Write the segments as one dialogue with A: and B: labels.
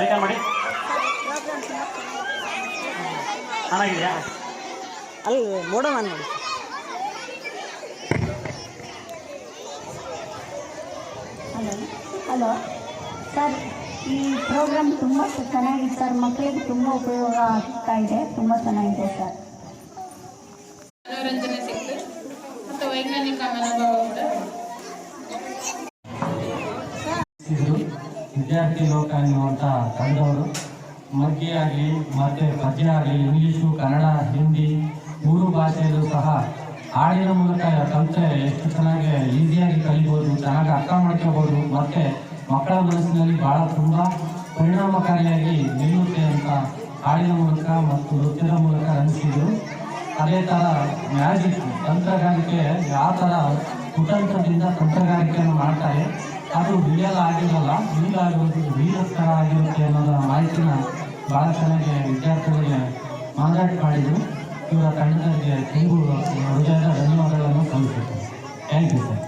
A: Mic on ಮಾಡಿ. ಚೆನ್ನಾಗಿದೆಯಾ?
B: ಅಲ್ಲಿ ಮೋಡ ಆನ್ ಮಾಡಿ
C: ಹಲೋ ಹಲೋ. ಸರ್ ಈ ಪ್ರೋಗ್ರಾಮ್ ತುಂಬ ಚೆನ್ನಾಗಿದೆ ಸರ್. ಮಕ್ಕಳಿಗೆ ತುಂಬ ಉಪಯೋಗ ಆಗ್ತಾ ಇದೆ. ತುಂಬ ಚೆನ್ನಾಗಿದೆ ಸರ್.
D: ಮನೋರಂಜನೆ ಸಿಕ್ತು. ಮತ್ತು ವೈಜ್ಞಾನಿಕ ಮನೋಭಾವ ಕೂಡ
E: ವಿದ್ಯಾರ್ಥಿ ಲೋಕ ಎನ್ನುವಂಥ ತಂಡವರು. ಮಂಕಿ ಆಗಲಿ ಮತ್ತು ಪದ್ಯ ಆಗಲಿ ಇಂಗ್ಲೀಷು ಕನ್ನಡ, ಹಿಂದಿ ಮೂರು ಭಾಷೆಯಲ್ಲೂ ಸಹ ಹಾಡಿನ ಮೂಲಕ ಕಲಿತ್ರೆ ಎಷ್ಟು ಚೆನ್ನಾಗಿ ಈಸಿಯಾಗಿ ಕಲಿಬೋದು, ಚೆನ್ನಾಗಿ ಅರ್ಥ ಮಾಡ್ಕೋಬೋದು, ಮತ್ತು ಮಕ್ಕಳ ಮನಸ್ಸಿನಲ್ಲಿ ಭಾಳ ತುಂಬ ಪರಿಣಾಮಕಾರಿಯಾಗಿ ನಿಲ್ಲುತ್ತೆ ಅಂತ ಹಾಡಿನ ಮೂಲಕ ಮತ್ತು ನೃತ್ಯದ ಮೂಲಕ ಅನಿಸಿದ್ರು. ಅದೇ ಥರ ಮ್ಯಾಜಿಕ್ ತಂತ್ರಗಾರಿಕೆ ಯಾವ ಥರ ಕುತಂತ್ರದಿಂದ ತಂತ್ರಗಾರಿಕೆಯನ್ನು ಮಾಡ್ತಾರೆ ಅದು ರಿಯಲ್ ಆಗಿರಲ್ಲ ರೀಲ್ ಆಗಿರೋದು ರೀಲ್ ಥರ ಆಗಿರುತ್ತೆ ಅನ್ನೋದರ ಮಾಹಿತಿನ ಭಾಳ ಚೆನ್ನಾಗಿ ವಿದ್ಯಾರ್ಥಿಗಳಿಗೆ ಮಾರಾಟ ಮಾಡಿದ್ರು. ಇವರ ತಂಡದಲ್ಲಿ ತುಂಬು ಹೃದಯದ ಧನ್ಯವಾದಗಳನ್ನು ಸಲ್ಲಿಸುತ್ತೇನೆ. ಥ್ಯಾಂಕ್ ಯು ಸರ್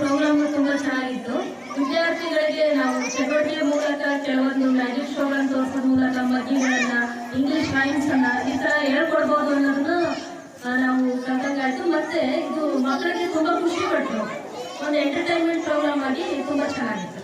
F: ಪ್ರೋಗ್ರಾಮ್ ತುಂಬಾ ಚೆನ್ನಾಗಿತ್ತು. ವಿದ್ಯಾರ್ಥಿಗಳಿಗೆ ನಾವು ಚಟುವಟಿಕೆ ಮೂಲಕ ಕೆಲವೊಂದು ಮ್ಯಾಜಿಕ್ ಶೋಗಳನ್ನು ತೋರಿಸೋದ್ ಮೂಲಕ ಮಗ್ಗಿಗಳನ್ನ ಇಂಗ್ಲಿಷ್ ರೈಮ್ಸ್ ಅನ್ನ, ಈ ತರ ಹೇಳ್ಕೊಡ್ಬೋದು ಅನ್ನೋದನ್ನ ನಾವು ಕಲ್ತಂಗಾಯ್ತು ಮತ್ತೆ ಇದು ಮಕ್ಕಳಿಗೆ ತುಂಬಾ ಖುಷಿ ಒಂದು ಎಂಟರ್ಟೈನ್ಮೆಂಟ್ ಪ್ರೋಗ್ರಾಮ್ ಆಗಿ ತುಂಬಾ ಚೆನ್ನಾಗಿತ್ತು